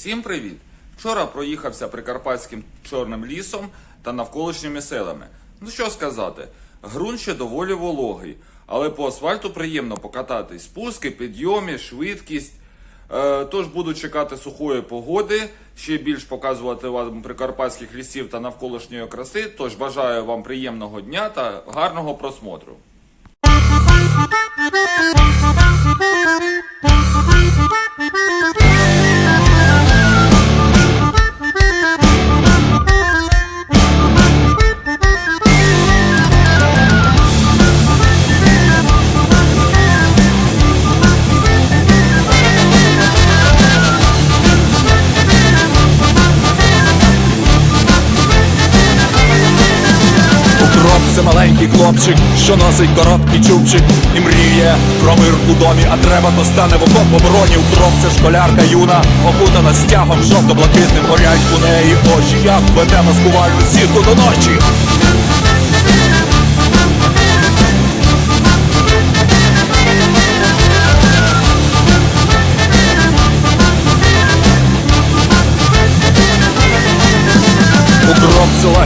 Всім привіт! Вчора проїхався прикарпатським чорним лісом та навколишніми селами. Ну що сказати, ґрунт ще доволі вологий, але по асфальту приємно покататись. Спуски, підйоми, швидкість. Е, тож буду чекати сухої погоди, ще більш показувати вам прикарпатських лісів та навколишньої краси. Тож бажаю вам приємного дня та гарного просмотру. Це маленький хлопчик, що носить короткий чубчик і мріє про мир у домі, а треба, то стане в окоп обороні. Укроп це школярка юна, окутана стягом, жовто-блакитним горять у неї очі. Як веде маскувальну сітку до ночі.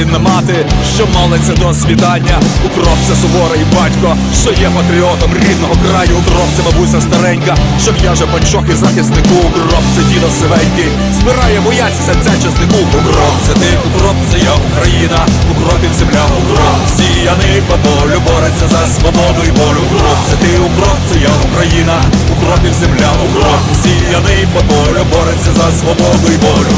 Лагідна мати, що молиться до світання. Це суворий батько, що є патріотом рідного краю. Укроп це бабуся старенька, що в'яже панчох і захиснику. Укроп це дідо сивенький, збирає бояці серця чеснику. Укроп це ти, укроп це я Україна, укропів земля, укроп сіяний по полю, бореться за свободу і волю. Це ти, укроп це я Україна, укропів земля, укроп сіяний по полю, бореться за свободу і волю.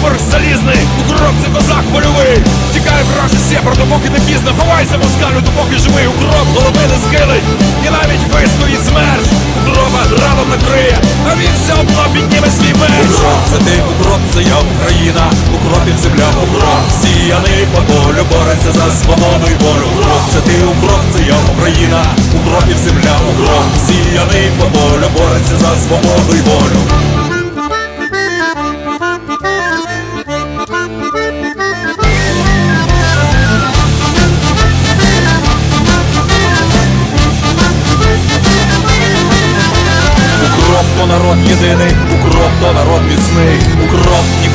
Кіборг залізний, укроп це козак польовий Тікає враже сєпар, допоки не пізно. Ховайся москалю, допоки живий. Укроп голови не скилить І навіть вистоїть смерть. Укропа радом накриє, а він все одно підніме свій меч. Укроп це ти, укроп це я Україна. Укропів земля, укроп Сіяний по полю, бореться за свободу і волю. Укроп це ти, укроп це я Україна. Укропів земля, укроп Сіяний по полю, бореться за свободу і волю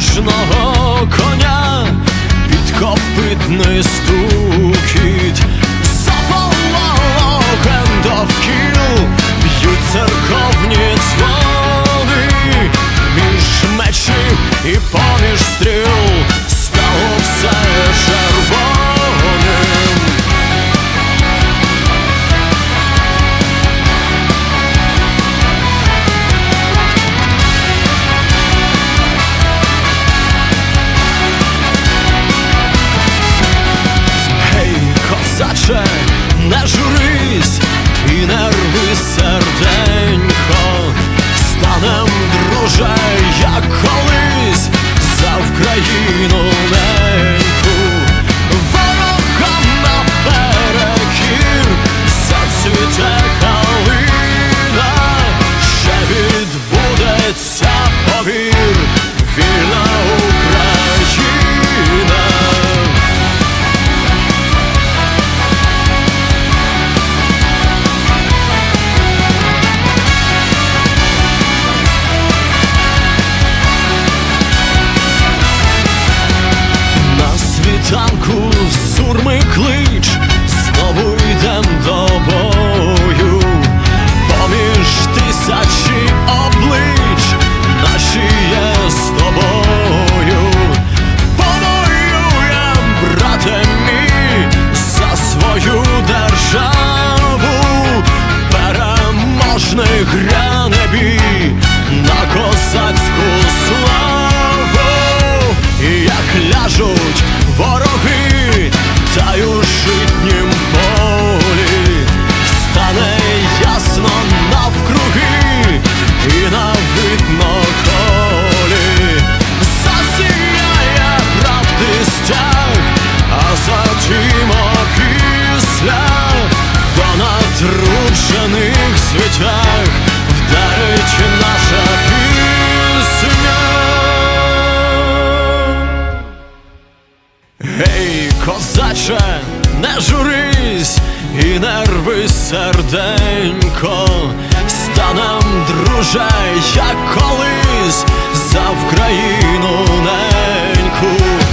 Скруки sorrir, vir. plażą Дивись, серденько, станем, друже, як колись за Вкраїну неньку.